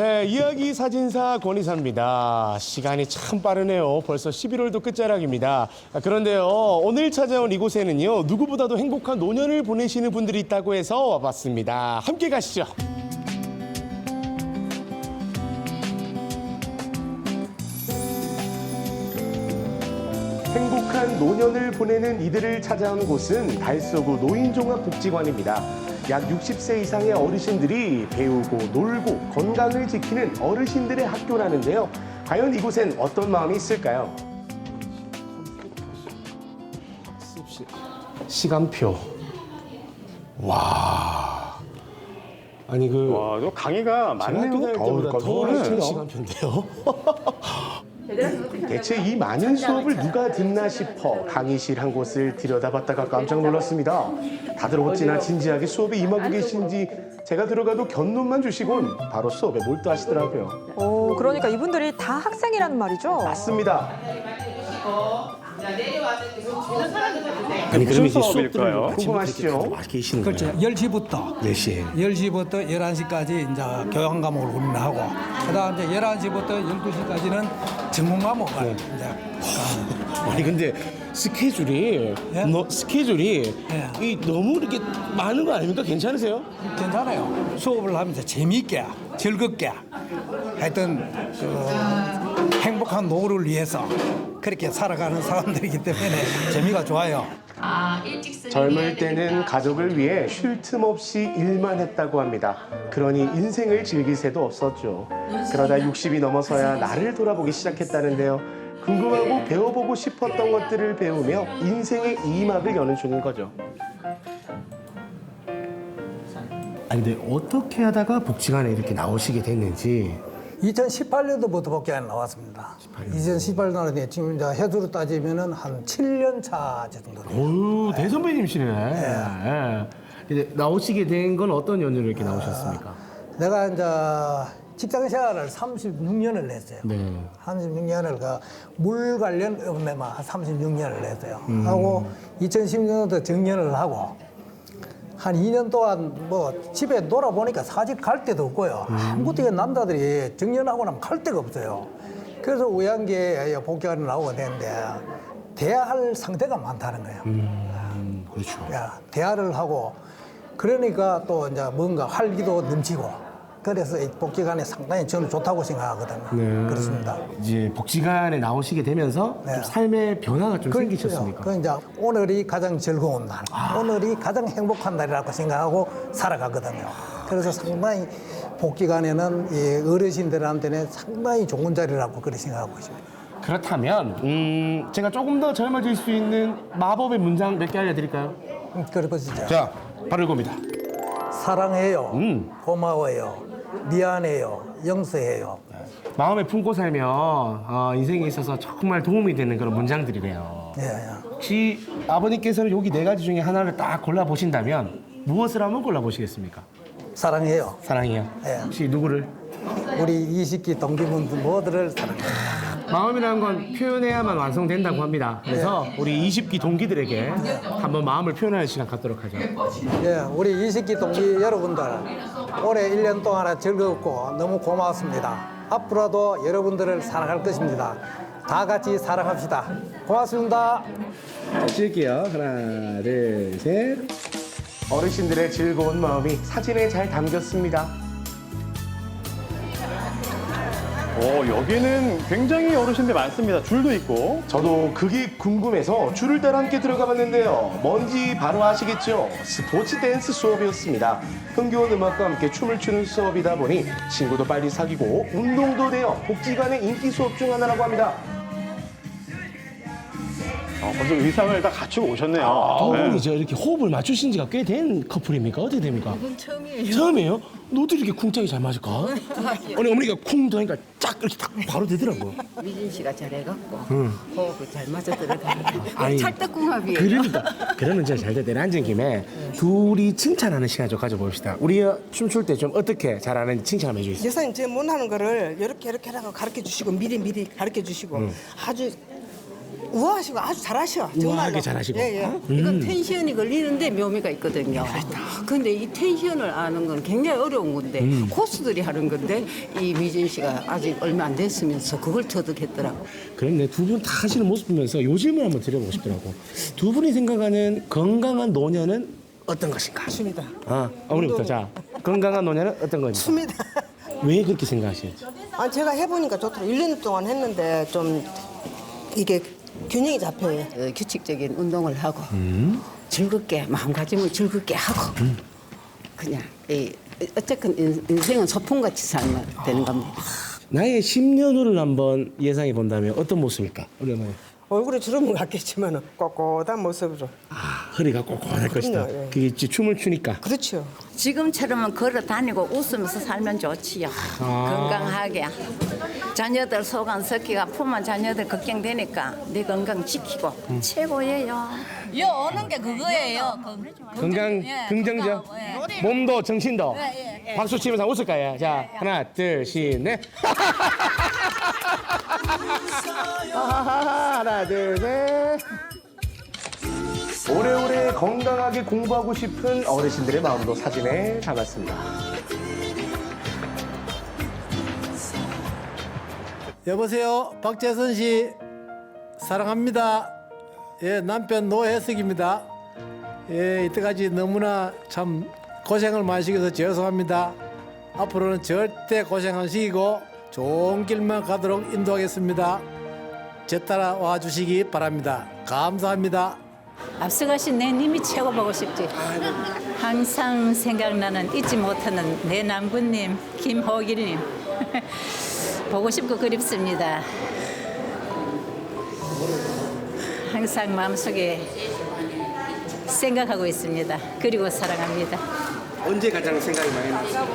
네, 이야기 사진사 권희사입니다. 시간이 참 빠르네요. 벌써 11월도 끝자락입니다. 아, 그런데요, 오늘 찾아온 이곳에는요, 누구보다도 행복한 노년을 보내시는 분들이 있다고 해서 와봤습니다. 함께 가시죠. 행복한 노년을 보내는 이들을 찾아온 곳은 달서구 노인종합복지관입니다. 약 60세 이상의 어르신들이 배우고 놀고 건강을 지키는 어르신들의 학교라는데요. 과연 이곳엔 어떤 마음이 있을까요? 시간표. 와. 아니 그 와, 너 강의가 많네요. 다닐 때보다 더 하는 시간표인데요. 대체 이 많은 수업을 누가 듣나 싶어 강의실 한 곳을 들여다봤다가 깜짝 놀랐습니다. 다들 어찌나 진지하게 수업에 임하고 계신지 제가 들어가도 견눈만 주시곤 바로 수업에 몰두하시더라고요. 오, 그러니까 이분들이 다 학생이라는 말이죠? 맞습니다. 아니, 무슨 수업일까요? 궁금하시죠? 계시는 그렇죠. 10시부터 4시에. 10시부터 11시까지 이제 교양 과목을 우리는 하고 그다음 이제 11시부터 12시까지는 전문 과목을 이제 아니 근데 스케줄이 예? 너, 스케줄이 예. 이 너무 이렇게 많은 거 아닙니까? 괜찮으세요? 괜찮아요. 수업을 하면서 재미있게 즐겁게 하여튼 그 행복한 노후를 위해서 그렇게 살아가는 사람들이기 때문에 재미가 좋아요. 아, 일찍 쓰는 젊을 때는 가족을 위해 쉴 틈 없이 일만 했다고 합니다. 그러니 인생을 즐길 새도 없었죠. 그러다 60이 넘어서야 나를 돌아보기 시작했다는데요. 궁금하고 배워보고 싶었던 것들을 배우며 인생의 이막을 여는 중인 거죠. 아니 근데 어떻게 하다가 복지관에 이렇게 나오시게 됐는지 2018년도 부터 복귀안에 나왔습니다. 2018년도에 지금 이제 해수로 따지면은 한 7년 차 정도 돼요. 오 대선배님이시네. 예. 이제 나오시게 된 건 어떤 연유로 이렇게 나오셨습니까? 내가 이제 직장 생활을 36년을 했어요. 네. 36년을 그물 관련 업무만 한 36년을 했어요. 하고 2010년도 정년을 하고 한 2년 동안 뭐 집에 놀아보니까 사직 갈 데도 없고요. 아무것도 이게 남자들이 정년하고 나면 갈 데가 없어요. 그래서 우연기에 복귀하러 나오게 됐는데 대할 상대가 많다는 거예요. 음, 그렇죠. 야, 대화를 하고 그러니까 또 이제 뭔가 활기도 넘치고 그래서 이 복지관이 상당히 저는 좋다고 생각하거든요. 네. 그렇습니다. 이제 복지관에 나오시게 되면서 네. 좀 삶의 변화가 좀 생기셨습니까? 그 이제 오늘이 가장 즐거운 날, 오늘이 가장 행복한 날이라고 생각하고 살아가거든요. 그래서 상당히 복지관에는 이 어르신들한테는 상당히 좋은 자리라고 그렇게 생각하고 있습니다. 그렇다면 음, 제가 조금 더 젊어질 수 있는 마법의 문장 몇 개 알려드릴까요? 음, 그러보시죠. 자, 바로 이겁니다. 사랑해요. 음. 고마워요. 미안해요. 용서해요. 마음에 품고 살면 어, 인생에 있어서 정말 도움이 되는 그런 문장들이래요. 예, 예. 혹시 아버님께서는 여기 네 가지 중에 하나를 딱 골라 보신다면 무엇을 한번 골라 보시겠습니까? 사랑해요. 사랑해요. 예. 혹시 누구를? 우리 이식기 동기분들 모두를 사랑해요. 마음이라는 건 표현해야만 완성된다고 합니다. 그래서 우리 20기 동기들에게 한번 마음을 표현하는 시간 갖도록 하죠. 예, 우리 이식기 동기 여러분들 올해 1년 동안 즐겁고 너무 고맙습니다. 앞으로도 여러분들을 사랑할 것입니다. 다 같이 사랑합시다. 고맙습니다. 찍을게요. 하나, 둘, 셋. 어르신들의 즐거운 마음이 사진에 잘 담겼습니다. 오, 여기는 굉장히 어르신들 많습니다. 줄도 있고. 저도 그게 궁금해서 줄을 따라 함께 들어가 봤는데요. 뭔지 바로 아시겠죠? 스포츠 댄스 수업이었습니다. 흥겨운 음악과 함께 춤을 추는 수업이다 보니 친구도 빨리 사귀고 운동도 돼요. 복지관의 인기 수업 중 하나라고 합니다. 어, 벌써 의상을 다 갖추고 오셨네요. 두 네. 분이 저 이렇게 호흡을 맞추신 지가 꽤 된 커플입니까? 어떻게 됩니까? 이건 처음이에요. 처음이에요? 너도 이렇게 쿵짝이 잘 맞을까? 아니 어머니가 쿵 하니까 쫙 이렇게 딱 바로 되더라고. 미진 씨가 잘해갖고 호흡이 잘 맞아 들어가요. 아니, 찰떡궁합이에요. 그러니까 그러면 진짜 잘 됐대. 앉은 김에 둘이 칭찬하는 시간 좀 가져봅시다. 우리 춤출 때 좀 어떻게 잘하는지 칭찬 한번 해주세요. 여사님 제 못하는 거를 이렇게 이렇게 하라고 가르쳐 주시고 미리 미리 가르쳐 주시고 아주 우아하시고 아주 잘하셔. 정말로. 우아하게 잘하시고. 예, 예. 이건 텐션이 걸리는데 묘미가 있거든요. 근데 이 텐션을 아는 건 굉장히 어려운 건데 코스들이 하는 건데 이 미진 씨가 아직 얼마 안 됐으면서 그걸 터득했더라고. 그런데 두 분 다 하시는 모습 보면서 요 질문 한번 드려보고 싶더라고. 두 분이 생각하는 건강한 노년은 어떤 것인가? 춤이다. 아, 어머니부터 자. 건강한 노년은 어떤 건지. 춤이다. 왜 그렇게 생각하시는지. 아, 제가 해보니까 좋더라고요. 1년 동안 했는데 좀 이게 균형이 잡혀요. 어, 규칙적인 운동을 하고 즐겁게 마음가짐을 즐겁게 하고 그냥 이 어쨌든 인- 인생은 소풍같이 살면 되는 겁니다. 나의 10년 후를 한번 예상해 본다면 어떤 모습일까? 우리 어머니. 얼굴이 주름은 같겠지만 꼿꼿한 모습으로. 아, 허리가 꼿꼿할 것이다. 예. 그게 이제 춤을 추니까. 그렇죠. 지금처럼은 걸어 다니고 웃으면서 살면 좋지요. 건강하게. 자녀들 속안 섞기가 품은 자녀들 걱정되니까 내 건강 지키고 최고예요. 여 오는 게 그거예요. 그, 건강, 예, 긍정적. 건강, 예. 몸도 정신도. 예, 박수 치면서 웃을 거예요. 자, 하나, 둘, 셋, 넷. 하나, 둘, 셋. 오래오래 건강하게 공부하고 싶은 어르신들의 마음도 사진에 담았습니다. 여보세요, 박재선 씨 사랑합니다. 예, 남편 노혜석입니다. 예, 이때까지 너무나 참 고생을 많이 시켜서 죄송합니다. 앞으로는 절대 고생 안 시키고 좋은 길만 가도록 인도하겠습니다. 제 따라와 주시기 바랍니다. 감사합니다. 앞서가신 내 님이 최고 보고 싶지. 항상 생각나는 잊지 못하는 내 남군님 김호길님 보고 싶고 그립습니다. 항상 마음속에 생각하고 있습니다. 그리고 사랑합니다. 언제 가장 생각이 많이 나요?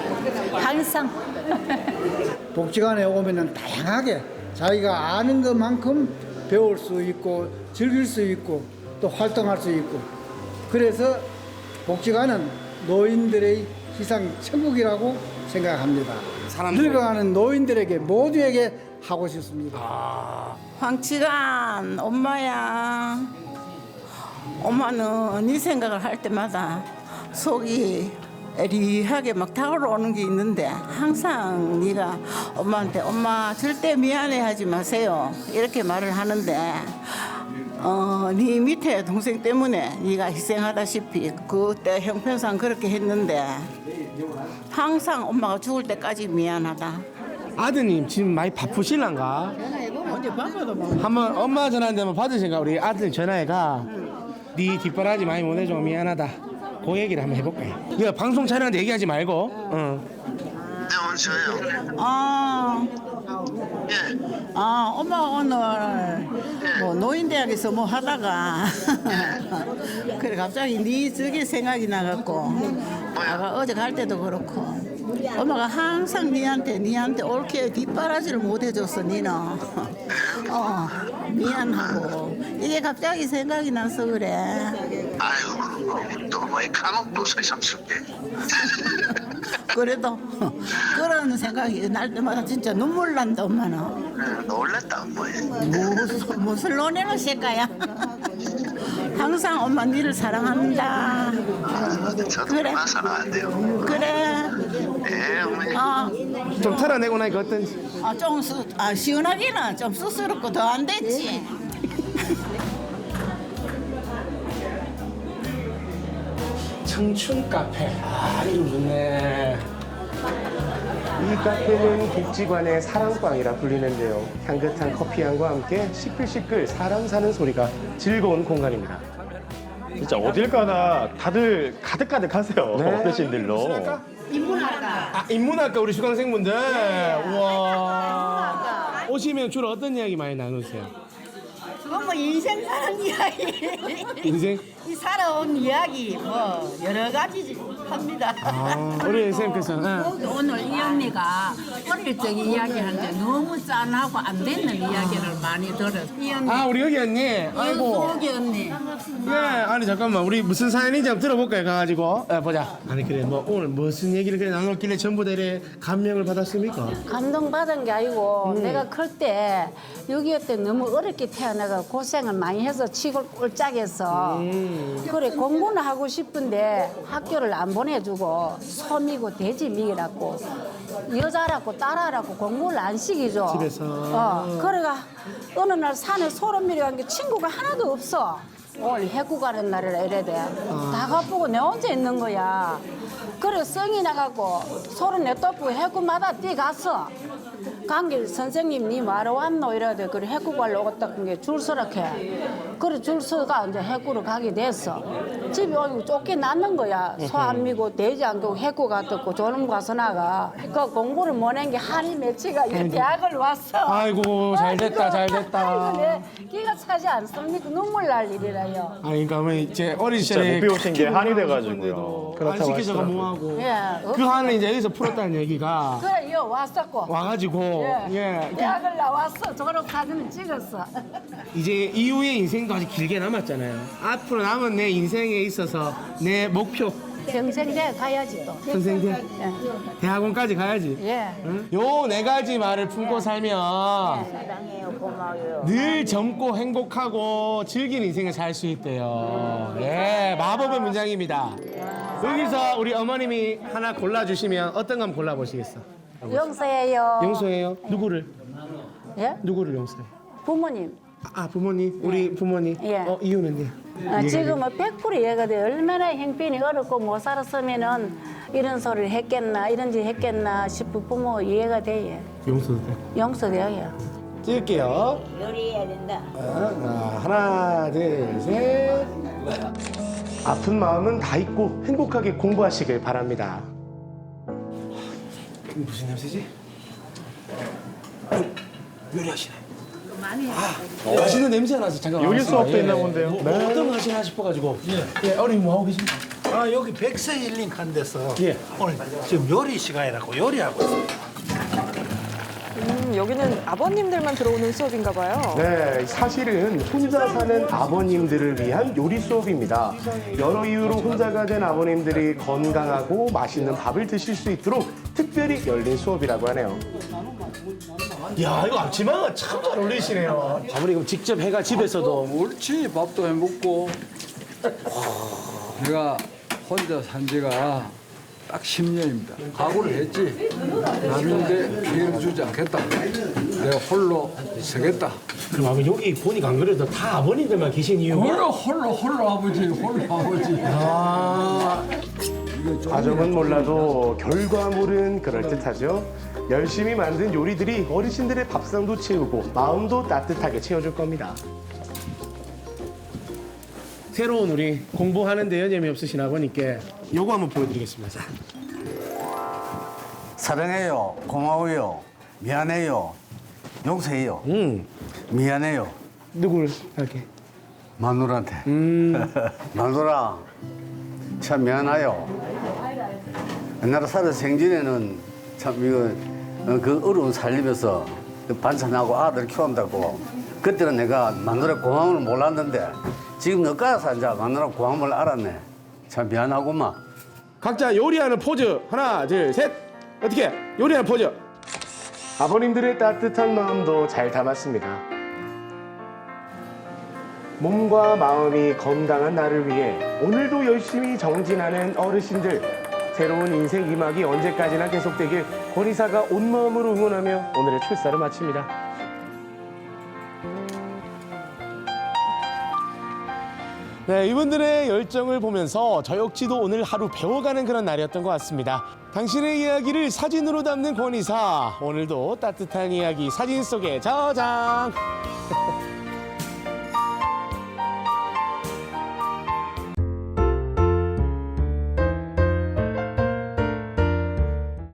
항상 복지관에 오면은 다양하게 자기가 아는 것만큼 배울 수 있고 즐길 수 있고 또 활동할 수 있고 그래서 복지관은 노인들의 희상 천국이라고 생각합니다. 늙어가는 노인들에게 모두에게 하고 싶습니다. 황치란 엄마야 엄마는 네 생각을 할 때마다 속이 애리하게 막 타올라오는 게 있는데 항상 네가 엄마한테 엄마 절대 미안해 하지 마세요. 이렇게 말을 하는데 어, 네 밑에 동생 때문에 네가 희생하다시피 그때 형편상 그렇게 했는데 항상 엄마가 죽을 때까지 미안하다. 아드님 지금 많이 바쁘실란가? 한번 엄마 전화 한 대만 받으신가? 우리 아들 전화해가. 네 뒷바라지 많이 못해줘. 미안하다 그 얘기를 한번 해볼까요? 이거 방송 촬영한테 얘기하지 말고. 어. 아, 아, 엄마 오늘 뭐 노인대학에서 뭐 하다가 그래 갑자기 네 저게 생각이 나갖고 아가 어제 갈 때도 그렇고 엄마가 항상 니한테 니한테 옳게 뒷바라지를 못 해줬어 니는. 어 미안하고. 이게 갑자기 생각이 나서 그래 아유, 너무의 간혹도 새삼스럽게. 그래도 그런 생각이 날 때마다 진짜 눈물 난다 엄마는 네, 놀랬다, 뭐에. 무슨 무슨 논에는 새까야 항상 엄마 니를 사랑한다 저도 그래. 사랑한대요. 그래 네, 어머니. 어, 좀 털어내고 나니까 어떤지 아, 좀 수, 아, 시원하기는 좀 쑥스럽고 더 안 됐지 청춘 카페 아 이름 좋네 이 카페는 복지관의 사랑방이라 불리는데요 향긋한 커피향과 함께 시끌시끌 사람 사는 소리가 즐거운 공간입니다 진짜 어딜 가나 다들 가득가득하세요. 네. 어르신들로. 아 인문학과 우리 수강생분들 우와 오시면 주로 어떤 이야기 많이 나누세요? 그건 뭐 인생 사는 이야기 인생? 이 살아온 이야기 뭐 여러 가지지 합니다. 우리 선생님께서 그 오늘 이 언니가 어릴 적 이야기하는데 너무 짠하고 안 되는 이야기를 많이 들었어. 이 언니. 아 우리 여기 언니? 아이고. 여기 언니. 예 아니 잠깐만. 우리 무슨 사연인지 한번 들어볼까요? 가가지고. 예, 보자. 아니 그래. 뭐 오늘 무슨 얘기를 그래 나눴길래 전부 다 이래 감명을 받았습니까? 감동받은 게 아니고 내가 클때6.25때 너무 어렵게 태어나가 고생을 많이 해서 치골 꼴짝해서 그래 공부는 하고 싶은데 학교를 안 보내주고 소미고 돼지 미라고 여자라고 딸아라고 공부를 안 시키죠. 집에서. 어, 그래가 어느 날 산에 소름 밀어간 게 친구가 하나도 없어. 오늘 해구 가는 날이라 이래 돼. 다 가보고 내 혼자 있는 거야. 그래 성이 나가고 소름 내떠고 해구마다 뛰갔어. 강길 선생님 니 뭐하러 왔노 이래야 돼. 그래 해구 가러 오겠다 게줄 서락해. 그래 줄 서가 이제 해구로 가게 됐어. 집에 오고 쫓겨났는 거야. 소안 미고 돼지 안 끼고 해구 갔었고 저놈 가서 나가. 그 공부를 못 한 게 한이 맺히가 이 대학을 왔어. 아이고, 잘 됐다, 잘 됐다. 아이고, 내 기가 차지 않습니까? 눈물 날 일이라요. 아니 그러니까 이제 어린 시절에 못 배우신 게 한이 돼가지고요. 안 그렇다고 시켜줘가 하시더라고요. 뭐하고 예. 그 한을 이제 여기서 풀었다는 얘기가 그래, 여 왔었고. 와가지고 예. 예 대학을 나왔어. 졸업 사진을 찍었어. 이제 이후의 인생 도 아직 길게 남았잖아요 앞으로 남은 내 인생에 있어서 내 목표 평생대 가야지 또. 선생님 예. 대학원까지 가야지 예. 요 네 가지 말을 품고 살면 사랑해요. 고마워요. 늘 젊고 행복하고 즐긴 인생을 살 수 있대요. 예, 마법의 문장입니다. 여기서 우리 어머님이 하나 골라주시면 어떤 거 한번 골라보시겠어? 용서해요. 용서해요? 누구를? 예? 누구를 용서해? 부모님. 아, 부모님? 우리 부모님? 예. 어, 이유는요? 아, 지금은 100% 이해가 돼. 얼마나 형편이 어렵고 못 살았으면은 이런 소리를 했겠나, 이런 짓 했겠나 싶은 부모 이해가 돼. 용서도 돼. 용서돼요. 찍을게요. 요리해야 된다. 자, 하나, 둘, 셋. 아픈 마음은 다 잊고 행복하게 공부하시길 바랍니다. 무슨 냄새지? 요리하시네. 아, 맛있는 냄새가 나서 잠깐 요리 와봤습니다. 수업도 있나 본데요. 뭐, 뭐 어떤 거 하시나 싶어가지고. 예. 예, 어머님 뭐 하고 계십니까? 아 여기 백세 힐링 한 데서 예. 오늘 지금 요리 시간이라고 요리하고 있어요. 음, 여기는 아버님들만 들어오는 수업인가 봐요. 네, 사실은 혼자 사는 아버님들을 위한 요리 수업입니다. 여러 이유로 혼자가 된 아버님들이 건강하고 맛있는 밥을 드실 수 있도록 특별히 열린 수업이라고 하네요. 야, 이거 앞치마가 참 잘 어울리시네요. 아버님 직접 해가 집에서도 옳지 밥도 해 먹고 내가 혼자 산 지가 딱 10년입니다. 각오를 했지. 남인데 피해를 주지 않겠다. 내가 홀로 서겠다. 그럼 아버님 여기 보니까 안 그래도 다 아버님들만 계신 이유가 홀로 홀로 홀로 아버지 홀로 아버지. 아, 과정은 몰라도 결과물은 그럴듯하죠. 열심히 만든 요리들이 어르신들의 밥상도 채우고 마음도 따뜻하게 채워줄 겁니다. 새로운 우리 공부하는데 여념이 없으신 아버님께 요거 한번 보여드리겠습니다. 자. 사랑해요. 고마워요. 미안해요. 용서해요. 음, 미안해요. 누구를 할게? 마누라한테. 음, 마누라, 참 미안해요. 옛날에 살아 생전에는 참 이거 어, 그 어려운 살림에서 그 반찬하고 아들 키운다고 그때는 내가 마누라 고마움을 몰랐는데 지금 너까지 산자 마누라 고마움을 알았네. 참 미안하구만. 각자 요리하는 포즈 하나, 둘, 셋. 어떻게? 요리하는 포즈. 아버님들의 따뜻한 마음도 잘 담았습니다. 몸과 마음이 건강한 나를 위해 오늘도 열심히 정진하는 어르신들. 새로운 인생 이막이 언제까지나 계속되길 권이사가 온 마음으로 응원하며 오늘의 출사를 마칩니다. 네, 이분들의 열정을 보면서 저 역시도 오늘 하루 배워가는 그런 날이었던 것 같습니다. 당신의 이야기를 사진으로 담는 권이사. 오늘도 따뜻한 이야기 사진 속에 저장.